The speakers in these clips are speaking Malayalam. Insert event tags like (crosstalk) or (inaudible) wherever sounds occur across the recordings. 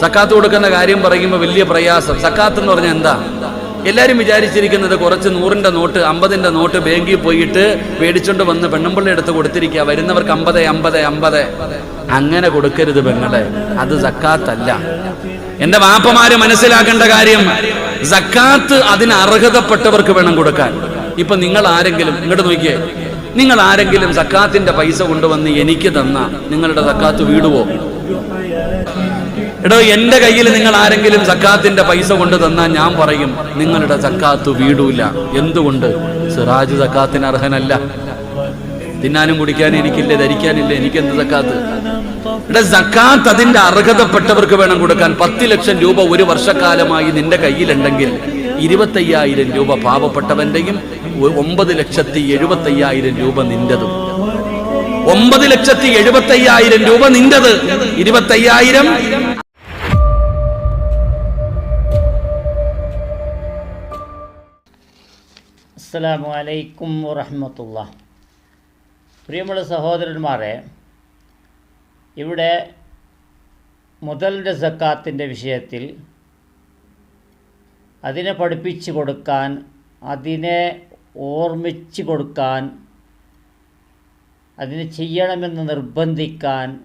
സക്കാത്ത് കൊടുക്കുന്ന കാര്യം പറയുമ്പോൾ വലിയ പ്രയാസം. സക്കാത്ത് എന്ന് പറഞ്ഞാൽ എന്താ? എല്ലാവരും വിചാരിച്ചിരിക്കുന്നത് കുറച്ച് നൂറിന്റെ നോട്ട് അമ്പതിന്റെ നോട്ട് ബാങ്കിൽ പോയിട്ട് മേടിച്ചുകൊണ്ട് വന്ന് പെണ്ണുമ്പിള്ളി എടുത്ത് കൊടുത്തിരിക്കുക. വരുന്നവർക്ക് അമ്പത് അമ്പത് അമ്പത്. അങ്ങനെ കൊടുക്കരുത് പെങ്ങളെ. അത് സക്കാത്തല്ല. എന്റെ വാപ്പമാര് മനസ്സിലാക്കേണ്ട കാര്യം സക്കാത്ത് അതിന് അർഹതപ്പെട്ടവർക്ക് വേണം കൊടുക്കാൻ. ഇപ്പൊ നിങ്ങൾ ആരെങ്കിലും ഇങ്ങോട്ട് നോക്കിയേ. നിങ്ങൾ ആരെങ്കിലും സക്കാത്തിന്റെ പൈസ കൊണ്ടുവന്ന് എനിക്ക് തന്ന നിങ്ങളുടെ സക്കാത്ത് വീടുവോ? എടോ എന്റെ കയ്യിൽ നിങ്ങൾ ആരെങ്കിലും സക്കാത്തിന്റെ പൈസ കൊണ്ട് തന്നാൽ ഞാൻ പറയും നിങ്ങളുടെ സക്കാത്ത് വീടൂല. എന്തുകൊണ്ട്? സിറാജ് സക്കാത്തിന് അർഹനല്ല. തിന്നാനും കുടിക്കാനും എനിക്കില്ല ധരിക്കാനില്ല എനിക്കെന്ത് സക്കാത്ത്? ഇവിടെ സക്കാത്ത് അതിന്റെ അർഹതപ്പെട്ടവർക്ക് വേണം കൊടുക്കാൻ. പത്ത് ലക്ഷം രൂപ ഒരു വർഷക്കാലമായി നിന്റെ കയ്യിലുണ്ടെങ്കിൽ ഇരുപത്തയ്യായിരം രൂപ പാവപ്പെട്ടവന്റെയും ഒമ്പത് ലക്ഷത്തി എഴുപത്തയ്യായിരം രൂപ നിന്റതും. ഒമ്പത് ലക്ഷത്തി എഴുപത്തയ്യായിരം രൂപ നിന്റത്. ഇരുപത്തയ്യായിരം അസ്സലാമു അലൈക്കും വറഹമത്തുള്ള. പ്രിയമുള്ള സഹോദരന്മാരെ ഇവിടെ മുതലിന്റെ സക്കാത്തിന്റെ വിഷയത്തിൽ അതിനെ പഠിപ്പിച്ചു കൊടുക്കാൻ അതിനെ ഓർമ്മിച്ചു കൊടുക്കാൻ അതിനെ ചെയ്യണമെന്ന് നിർബന്ധിക്കാൻ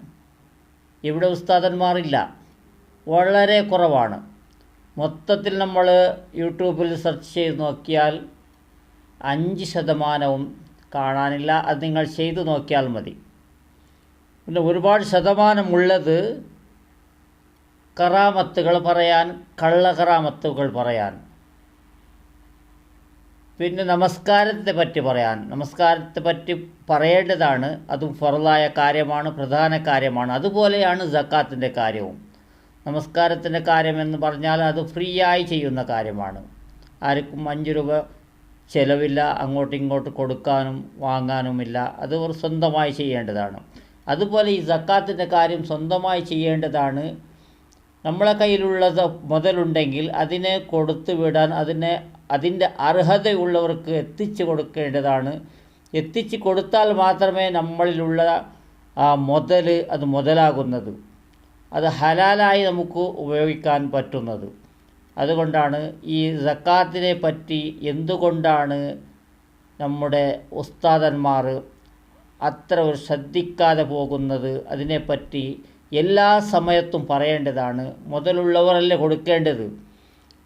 ഇവിടെ ഉസ്താദന്മാരില്ല. വളരെ കുറവാണ്. മൊത്തത്തിൽ നമ്മൾ യൂട്യൂബിൽ സെർച്ച് ചെയ്ത് നോക്കിയാൽ അഞ്ച് ശതമാനവും കാണാനില്ല. അത് നിങ്ങൾ ചെയ്തു നോക്കിയാൽ മതി. പിന്നെ ഒരുപാട് ശതമാനമുള്ളത് കറാമത്തുകൾ പറയാൻ കള്ളകറാമത്തുകൾ പറയാൻ. പിന്നെ നമസ്കാരത്തെ പറ്റി പറയാൻ. നമസ്കാരത്തെ പറ്റി പറയേണ്ടതാണ്. അതും ഫറലായ കാര്യമാണ് പ്രധാന കാര്യമാണ്. അതുപോലെയാണ് ജക്കാത്തിന്റെ കാര്യവും. നമസ്കാരത്തിന്റെ കാര്യമെന്ന് പറഞ്ഞാൽ അത് ഫ്രീ ആയി ചെയ്യുന്ന കാര്യമാണ്. ആർക്കും അഞ്ച് രൂപ ചിലവില്ല അങ്ങോട്ടും ഇങ്ങോട്ട് കൊടുക്കാനും വാങ്ങാനുമില്ല. അത് അവർ സ്വന്തമായി ചെയ്യേണ്ടതാണ്. അതുപോലെ ഈ സക്കാത്തിന്റെ കാര്യം സ്വന്തമായി ചെയ്യേണ്ടതാണ്. നമ്മളെ കയ്യിലുള്ളത് മുതലുണ്ടെങ്കിൽ അതിനെ കൊടുത്തു വിടാൻ അതിനെ അതിന്റെ അർഹതയുള്ളവർക്ക് എത്തിച്ചു കൊടുക്കേണ്ടതാണ്. എത്തിച്ചു കൊടുത്താൽ മാത്രമേ നമ്മളിലുള്ള ആ മുതൽ അത് മുതലാകുന്നത്. അത് ഹലാലായി നമുക്ക് ഉപയോഗിക്കാൻ പറ്റുന്നത്. അതുകൊണ്ടാണ് ഈ സക്കാത്തിനെ പറ്റി എന്തുകൊണ്ടാണ് നമ്മുടെ ഉസ്താദന്മാർ അത്ര ഒരു ശ്രദ്ധിക്കാതെ പോകുന്നത്? അതിനെപ്പറ്റി എല്ലാ സമയത്തും പറയേണ്ടതാണ്. മുതലുള്ളവരല്ലേ കൊടുക്കേണ്ടത്?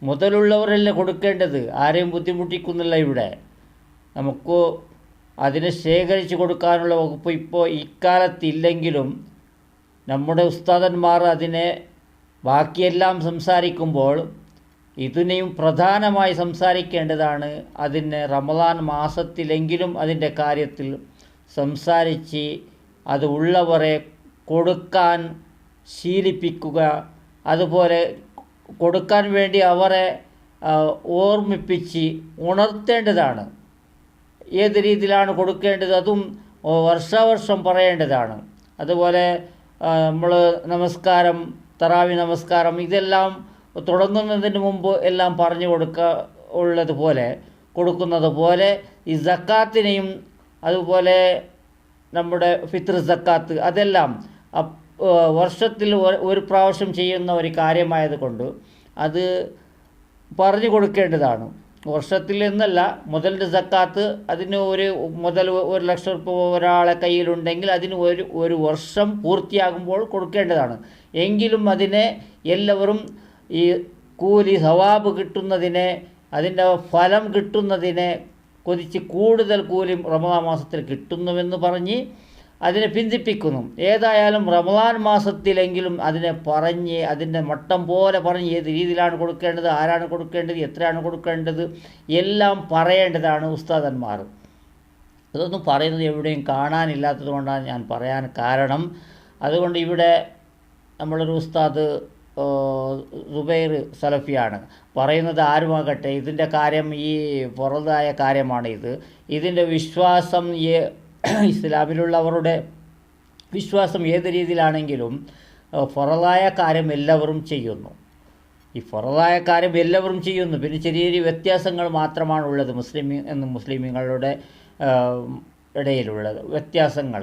മുതലുള്ളവരല്ലേ കൊടുക്കേണ്ടത്? ആരെയും ബുദ്ധിമുട്ടിക്കുന്നില്ല ഇവിടെ. നമുക്ക് അതിനെ ശേഖരിച്ച് കൊടുക്കാനുള്ള വകുപ്പ് ഇപ്പോൾ ഇക്കാലത്തില്ലെങ്കിലും നമ്മുടെ ഉസ്താദന്മാർ അതിനെ ബാക്കിയെല്ലാം സംസാരിക്കുമ്പോൾ ഇതിനെയും പ്രധാനമായി സംസാരിക്കേണ്ടതാണ് അതിന് റമദാൻ മാസത്തിലെങ്കിലും അതിന്റെ കാര്യത്തിൽ സംസാരിച്ച് അത് ഉള്ളവരെ കൊടുക്കാൻ ശീലിപ്പിക്കുക. അതുപോലെ കൊടുക്കാൻ വേണ്ടി അവരെ ഓർമ്മിപ്പിച്ച് ഉണർത്തേണ്ടതാണ്. ഏത് രീതിയിലാണ് കൊടുക്കേണ്ടത് അതും വർഷാവർഷം പറയേണ്ടതാണ്. അതുപോലെ നമ്മൾ നമസ്കാരം തറാവി നമസ്കാരം ഇതെല്ലാം തുടങ്ങുന്നതിന് മുമ്പ് എല്ലാം പറഞ്ഞു കൊടുക്കുക ഉള്ളതുപോലെ കൊടുക്കുന്നത് പോലെ ഈ സക്കാത്തിനെയും അതുപോലെ നമ്മുടെ ഫിത്ർ സക്കാത്ത് അതെല്ലാം വർഷത്തിൽ ഒരു- ഒരു പ്രാവശ്യം ചെയ്യുന്ന ഒരു കാര്യമായത് കൊണ്ട് അത് പറഞ്ഞു കൊടുക്കേണ്ടതാണ്. വർഷത്തിൽ എന്നല്ല മുതലിന്റെ സക്കാത്ത് അതിന് ഒരു മുതൽ ഒരു ലക്ഷം രൂപ ഒരാളെ കയ്യിലുണ്ടെങ്കിൽ അതിന് ഒരു ഒരു വർഷം പൂർത്തിയാകുമ്പോൾ കൊടുക്കേണ്ടതാണ്. എങ്കിലും അതിനെ എല്ലാവരും ഈ കൂലി സവാബ് കിട്ടുന്നതിനെ അതിന്റെ ഫലം കിട്ടുന്നതിനെ കൊതിച്ച് കൂടുതൽ കൂലി റമദാൻ മാസത്തിൽ കിട്ടുന്നുവെന്ന് പറഞ്ഞ് അതിനെ പിന്തിപ്പിക്കുന്നു. ഏതായാലും റമദാൻ മാസത്തിലെങ്കിലും അതിനെ പറഞ്ഞ് അതിന്റെ മട്ടം പോലെ പറഞ്ഞ് ഏത് രീതിയിലാണ് കൊടുക്കേണ്ടത് ആരാണ് കൊടുക്കേണ്ടത് എത്രയാണ് കൊടുക്കേണ്ടത് എല്ലാം പറയേണ്ടതാണ് ഉസ്താദന്മാർ. അതൊന്നും പറയുന്നത് എവിടെയും കാണാനില്ലാത്തത് കൊണ്ടാണ് ഞാൻ പറയാൻ കാരണം. അതുകൊണ്ട് ഇവിടെ നമ്മളൊരു ഉസ്താദ് സുബൈർ സലഫിയാണ്. പറയുന്നത് ആരുമാകട്ടെ ഇതിന്റെ കാര്യം ഈ പുറതായ കാര്യമാണ് ഇത് ഇതിന്റെ വിശ്വാസം (clears throat) ഇസ്ലാമിലുള്ളവരുടെ വിശ്വാസം ഏത് രീതിയിലാണെങ്കിലും പുറതായ കാര്യം എല്ലാവരും ചെയ്യുന്നു. ഈ പുറതായ കാര്യം എല്ലാവരും ചെയ്യുന്നു. പിന്നെ ചെറിയ ചെറിയ വ്യത്യാസങ്ങൾ മാത്രമാണുള്ളത് മുസ്ലിം എന്ന് മുസ്ലിമുകളുടെ ഇടയിലുള്ളത്. വ്യത്യാസങ്ങൾ.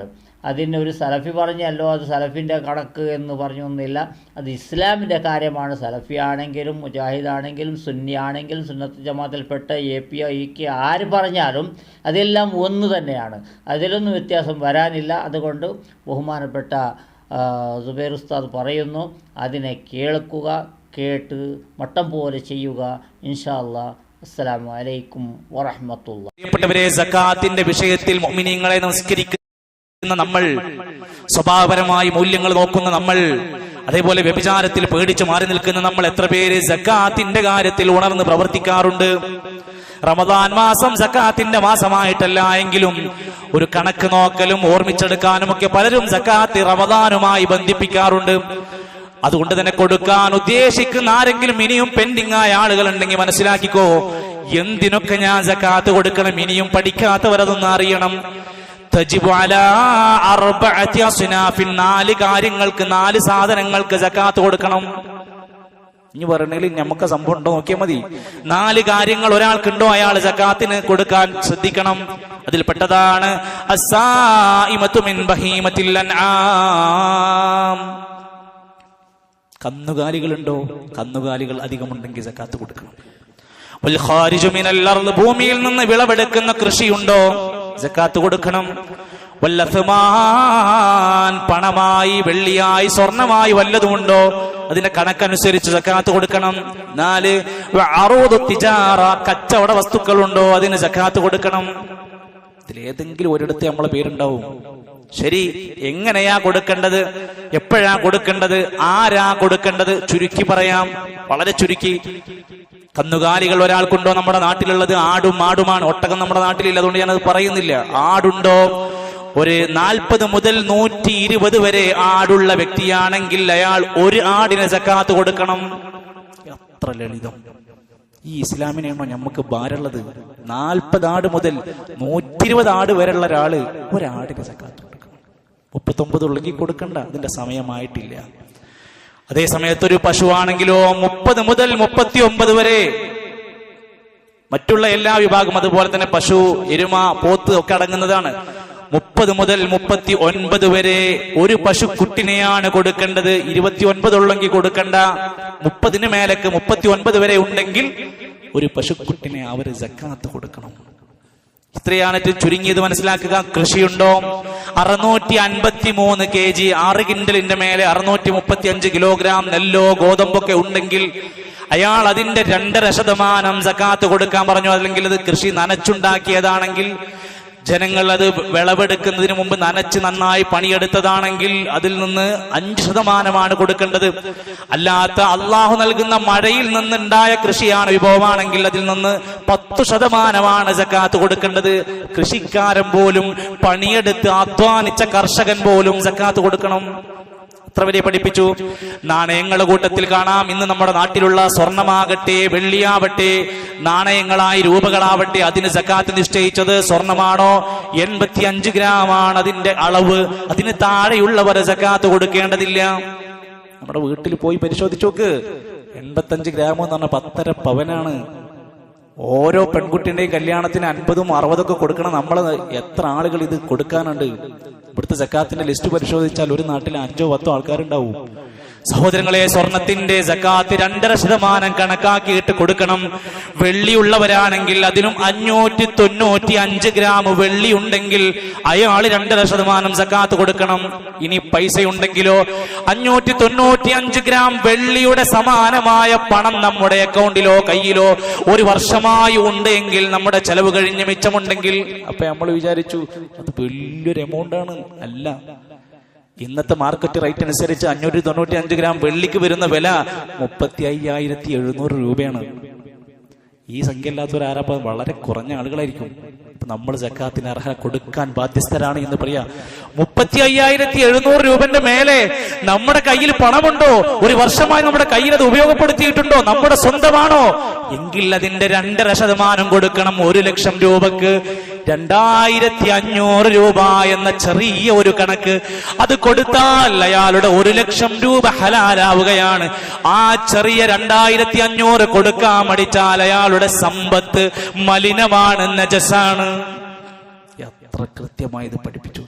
അതിന് ഒരു സലഫി പറഞ്ഞല്ലോ അത് സലഫിന്റെ കണക്ക് എന്ന് പറഞ്ഞൊന്നുമില്ല അത് ഇസ്ലാമിന്റെ കാര്യമാണ്. സലഫി ആണെങ്കിലും മുജാഹിദ് ആണെങ്കിലും സുന്നി ആണെങ്കിലും സുന്നത്ത് ജമാത്തിൽപ്പെട്ട എ പി ഇ കെ ആര് പറഞ്ഞാലും അതെല്ലാം ഒന്ന് തന്നെയാണ്. അതിലൊന്നും വ്യത്യാസം വരാനില്ല. അതുകൊണ്ട് ബഹുമാനപ്പെട്ട സുബേർ ഉസ്താദ് പറയുന്നു അതിനെ കേൾക്കുക കേട്ട് മട്ടം പോലെ ചെയ്യുക. ഇൻഷാല്ല അസ്സലാമലൈക്കും വറഹമത്തുള്ള പ്രിയപ്പെട്ടവരെ സക്കാത്തിന്റെ വിഷയത്തിൽ മുഅ്മിനീങ്ങളെ നമ്മൾ സ്വഭാവപരമായി മൂല്യങ്ങൾ നോക്കുന്ന നമ്മൾ അതേപോലെ വ്യഭിചാരത്തിൽ പേടിച്ചു മാറി നിൽക്കുന്ന നമ്മൾ എത്ര പേര് സക്കാത്തിന്റെ കാര്യത്തിൽ ഉണർന്ന് പ്രവർത്തിക്കാറുണ്ട്? റമദാൻ മാസം സക്കാത്തിന്റെ മാസമായിട്ടല്ല എങ്കിലും ഒരു കണക്ക് നോക്കലും ഓർമ്മിച്ചെടുക്കാനും ഒക്കെ പലരും സക്കാത്ത് റമദാനുമായി ബന്ധിപ്പിക്കാറുണ്ട്. അതുകൊണ്ട് തന്നെ കൊടുക്കാൻ ഉദ്ദേശിക്കുന്ന ആരെങ്കിലും ഇനിയും പെൻഡിങ് ആയ ആളുകൾ ഉണ്ടെങ്കിൽ മനസ്സിലാക്കിക്കോ എന്തിനൊക്കെ ഞാൻ സക്കാത്ത് കൊടുക്കണം ഇനിയും പഠിക്കാത്തവരതൊന്നും അറിയണം. നാല് കാര്യങ്ങൾക്ക് നാല് സാധനങ്ങൾക്ക് ജക്കാത്ത് കൊടുക്കണം. ഇനി പറഞ്ഞെങ്കിൽ നമുക്ക് സംഭവം ഉണ്ടോ നോക്കിയാൽ മതി. നാല് കാര്യങ്ങൾ ഒരാൾക്കുണ്ടോ അയാൾ ജക്കാത്തിന് കൊടുക്കാൻ ശ്രദ്ധിക്കണം. അതിൽ പെട്ടതാണ്. കന്നുകാലികളുണ്ടോ? കന്നുകാലികൾ അധികമുണ്ടെങ്കിൽ ജക്കാത്ത് കൊടുക്കണം. ഭൂമിയിൽ നിന്ന് വിളവെടുക്കുന്ന കൃഷിയുണ്ടോ? സക്കാത്ത് കൊടുക്കണം. വല്ലതുമാൻ പണമായി വെള്ളിയായി സ്വർണമായി വല്ലതുമുണ്ടോ? അതിന്റെ കണക്കനുസരിച്ച് ജക്കാത്ത് കൊടുക്കണം. നാല് അറുപത് തിജാറ കച്ചവട വസ്തുക്കൾ ഉണ്ടോ അതിന് ജക്കാത്ത് കൊടുക്കണം. ഇതിലേതെങ്കിലും ഒരിടത്ത് നമ്മളെ പേരുണ്ടാവും. ശരി എങ്ങനെയാ കൊടുക്കേണ്ടത്? എപ്പോഴാ കൊടുക്കേണ്ടത്? ആരാ കൊടുക്കേണ്ടത്? ചുരുക്കി പറയാം. വളരെ ചുരുക്കി. കന്നുകാലികൾ ഒരാൾക്കുണ്ടോ നമ്മുടെ നാട്ടിലുള്ളത് ആടും ആടുമാണ്. ഒട്ടകം നമ്മുടെ നാട്ടിലില്ല. അതുകൊണ്ട് ഞാനത് പറയുന്നില്ല. ആടുണ്ടോ? ഒരു നാൽപ്പത് മുതൽ നൂറ്റി ഇരുപത് വരെ ആടുള്ള വ്യക്തിയാണെങ്കിൽ അയാൾ ഒരു ആടിനെ സക്കാത്ത് കൊടുക്കണം. എത്ര ലളിതം. ഈ ഇസ്ലാമിനെയാണോ നമുക്ക് ഭാരമുള്ളത്? നാൽപ്പത് ആട് മുതൽ നൂറ്റി ഇരുപത് ആട് വരെയുള്ള ഒരാൾ ഒരാടിന് സക്കാത്ത് കൊടുക്കണം. മുപ്പത്തൊമ്പത് ഉള്ളെങ്കിൽ കൊടുക്കണ്ട. അതിന്റെ സമയമായിട്ടില്ല. അതേ സമയത്ത് ഒരു പശുവാണെങ്കിലോ മുപ്പത് മുതൽ മുപ്പത്തി ഒമ്പത് വരെ. മറ്റുള്ള എല്ലാ വിഭാഗം അതുപോലെ തന്നെ പശു എരുമ പോത്ത് ഒക്കെ അടങ്ങുന്നതാണ്. മുപ്പത് മുതൽ മുപ്പത്തി ഒൻപത് വരെ ഒരു പശുക്കുട്ടിനെയാണ് കൊടുക്കേണ്ടത്. ഇരുപത്തി ഒൻപത് ഉള്ളെങ്കിൽ കൊടുക്കണ്ട. മുപ്പതിന് മേലേക്ക് മുപ്പത്തി ഒൻപത് വരെ ഉണ്ടെങ്കിൽ ഒരു പശുക്കുട്ടിനെ അവർ ജക്കാത്ത് കൊടുക്കണം. ഇത്രയാണ് ചുരുങ്ങിയത് മനസ്സിലാക്കുക. കൃഷിയുണ്ടോ? അറുന്നൂറ്റി അൻപത്തി മൂന്ന് കെ ജി ആറ് കിൻഡലിന്റെ മേലെ അറുന്നൂറ്റി മുപ്പത്തി അഞ്ച് കിലോഗ്രാം നെല്ലോ ഗോതമ്പൊക്കെ ഉണ്ടെങ്കിൽ അയാൾ അതിന്റെ രണ്ടര ശതമാനം സക്കാത്ത് കൊടുക്കാൻ പറഞ്ഞു. അല്ലെങ്കിൽ അത് കൃഷി നനച്ചുണ്ടാക്കിയതാണെങ്കിൽ ജനങ്ങൾ അത് വിളവെടുക്കുന്നതിന് മുമ്പ് നനച്ച് നന്നായി പണിയെടുത്തതാണെങ്കിൽ അതിൽ നിന്ന് അഞ്ച് ശതമാനമാണ് കൊടുക്കേണ്ടത്. അല്ലാത്ത അള്ളാഹു നൽകുന്ന മഴയിൽ നിന്നുണ്ടായ കൃഷിയാണ് വിഭവമാണെങ്കിൽ അതിൽ നിന്ന് പത്തു ശതമാനമാണ് സക്കാത്ത് കൊടുക്കേണ്ടത്. കൃഷിക്കാരൻ പോലും പണിയെടുത്ത് അധ്വാനിച്ച കർഷകൻ പോലും സക്കാത്ത് കൊടുക്കണം. അത്ര വരെ പഠിപ്പിച്ചു. നാണയങ്ങളുടെ കൂട്ടത്തിൽ കാണാം. ഇന്ന് നമ്മുടെ നാട്ടിലുള്ള സ്വർണമാകട്ടെ വെള്ളിയാവട്ടെ നാണയങ്ങളായി രൂപകളാവട്ടെ അതിന് സക്കാത്ത് നിശ്ചയിച്ചത് സ്വർണമാണോ? എൺപത്തി അഞ്ച് ഗ്രാം ആണ് അതിന്റെ അളവ്. അതിന് താഴെയുള്ളവർ സക്കാത്ത് കൊടുക്കേണ്ടതില്ല. നമ്മുടെ വീട്ടിൽ പോയി പരിശോധിച്ചു നോക്ക്. എൺപത്തഞ്ച് ഗ്രാമം എന്ന് പറഞ്ഞ പത്തര പവനാണ്. ഓരോ പെൺകുട്ടിന്റെയും കല്യാണത്തിന് അൻപതും അറുപതൊക്കെ കൊടുക്കണം. നമ്മൾ എത്ര ആളുകൾ ഇത് കൊടുക്കാനുണ്ട്? ഇവിടുത്തെ സക്കാത്തിന്റെ ലിസ്റ്റ് പരിശോധിച്ചാൽ ഒരു നാട്ടിൽ അഞ്ചോ പത്തോ ആൾക്കാരുണ്ടാവും. സഹോദരങ്ങളെ സ്വർണത്തിന്റെ ജക്കാത്ത് രണ്ടര ശതമാനം കണക്കാക്കിയിട്ട് കൊടുക്കണം. വെള്ളിയുള്ളവരാണെങ്കിൽ അതിനും അഞ്ഞൂറ്റി തൊണ്ണൂറ്റി അഞ്ച് ഗ്രാം വെള്ളി ഉണ്ടെങ്കിൽ അയാൾ രണ്ടര ശതമാനം ജക്കാത്ത് കൊടുക്കണം. ഇനി പൈസ ഉണ്ടെങ്കിലോ അഞ്ഞൂറ്റി തൊണ്ണൂറ്റി അഞ്ച് ഗ്രാം വെള്ളിയുടെ സമാനമായ പണം നമ്മുടെ അക്കൗണ്ടിലോ കയ്യിലോ ഒരു വർഷമായി ഉണ്ട് എങ്കിൽ നമ്മുടെ ചെലവ് കഴിഞ്ഞ് മിച്ചമുണ്ടെങ്കിൽ അപ്പൊ നമ്മൾ വിചാരിച്ചു അത് വലിയൊരു എമൗണ്ട് ആണ്. അല്ല. ഇന്നത്തെ മാർക്കറ്റ് റേറ്റ് അനുസരിച്ച് അഞ്ഞൂറ്റി തൊണ്ണൂറ്റി അഞ്ച് ഗ്രാം വെള്ളിക്ക് വരുന്ന വില മുപ്പത്തി അയ്യായിരത്തി എഴുന്നൂറ് രൂപയാണ്. ഈ സംഖ്യ ഇല്ലാത്തവർ ആരാപ്പ? വളരെ കുറഞ്ഞ ആളുകളായിരിക്കും. നമ്മൾ ജക്കാത്തിന് അർഹത കൊടുക്കാൻ ബാധ്യസ്ഥരാണ് എന്ന് പറയാ. മുപ്പത്തി അയ്യായിരത്തി എഴുന്നൂറ് രൂപന്റെ മേലെ നമ്മുടെ കയ്യിൽ പണമുണ്ടോ? ഒരു വർഷമായി നമ്മുടെ കയ്യിൽ അത് ഉപയോഗപ്പെടുത്തിയിട്ടുണ്ടോ? നമ്മുടെ സ്വന്തമാണോ? എങ്കിൽ അതിന്റെ രണ്ടര ശതമാനം കൊടുക്കണം ഒരു ലക്ഷം രൂപക്ക്. രണ്ടായിരത്തി അഞ്ഞൂറ് രൂപ എന്ന ചെറിയ ഒരു കണക്ക്. അത് കൊടുത്താൽ അയാളുടെ ഒരു ലക്ഷം രൂപ ഹലാലാവുകയാണ്. ആ ചെറിയ രണ്ടായിരത്തി അഞ്ഞൂറ് കൊടുക്കാൻ മടിച്ചാൽ അയാളുടെ സമ്പത്ത് മലിനമാണ് നജസാണ്. എത്ര കൃത്യമായി ഇത് പഠിപ്പിച്ചു.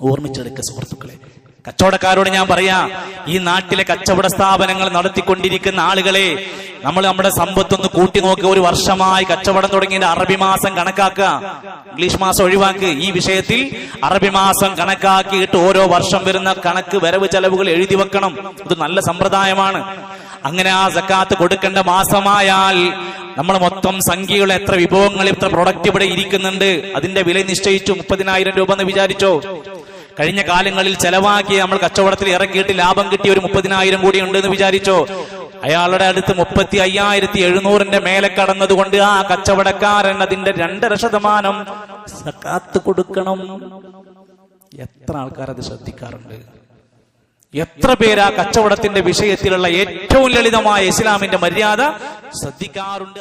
ഓർമ്മിച്ചെടുക്കുക സുഹൃത്തുക്കളെ. കച്ചവടക്കാരോട് ഞാൻ പറയാ ഈ നാട്ടിലെ കച്ചവട സ്ഥാപനങ്ങൾ നടത്തിക്കൊണ്ടിരിക്കുന്ന ആളുകളെ നമ്മൾ നമ്മുടെ സമ്പത്തൊന്ന് കൂട്ടി നോക്കുക ഒരു വർഷമായി കച്ചവടം തുടങ്ങിയ അറബി മാസം കണക്കാക്കുക. ഇംഗ്ലീഷ് മാസം ഒഴിവാക്ക്. ഈ വിഷയത്തിൽ അറബി മാസം കണക്കാക്കിയിട്ട് ഓരോ വർഷം വരുന്ന കണക്ക് വരവ് ചെലവുകൾ എഴുതി വെക്കണം. ഇത് നല്ല സമ്പ്രദായമാണ്. അങ്ങനെ ആ സക്കാത്ത് കൊടുക്കേണ്ട മാസമായാൽ നമ്മൾ മൊത്തം സംഖ്യകൾ എത്ര വിഭവങ്ങൾ എത്ര പ്രൊഡക്റ്റ് ഇവിടെ ഇരിക്കുന്നുണ്ട് അതിന്റെ വില നിശ്ചയിച്ചു മുപ്പതിനായിരം രൂപ എന്ന് വിചാരിച്ചോ? കഴിഞ്ഞ കാലങ്ങളിൽ ചെലവാക്കി നമ്മൾ കച്ചവടത്തിൽ ഇറക്കിയിട്ട് ലാഭം കിട്ടിയ ഒരു മുപ്പതിനായിരം കൂടി ഉണ്ട് എന്ന് വിചാരിച്ചോ? അയാളുടെ അടുത്ത് മുപ്പത്തി അയ്യായിരത്തി എഴുന്നൂറിന്റെ മേലെ കടന്നതുകൊണ്ട് ആ കച്ചവടക്കാരൻ അതിന്റെ രണ്ടര ശതമാനം സക്കാത്ത് കൊടുക്കണം. എത്ര ആൾക്കാർ അത് ശ്രദ്ധിക്കാറുണ്ട്? എത്ര പേര് ആ കച്ചവടത്തിന്റെ വിഷയത്തിലുള്ള ഏറ്റവും ലളിതമായ ഇസ്ലാമിന്റെ മര്യാദ ശ്രദ്ധിക്കാറുണ്ട്?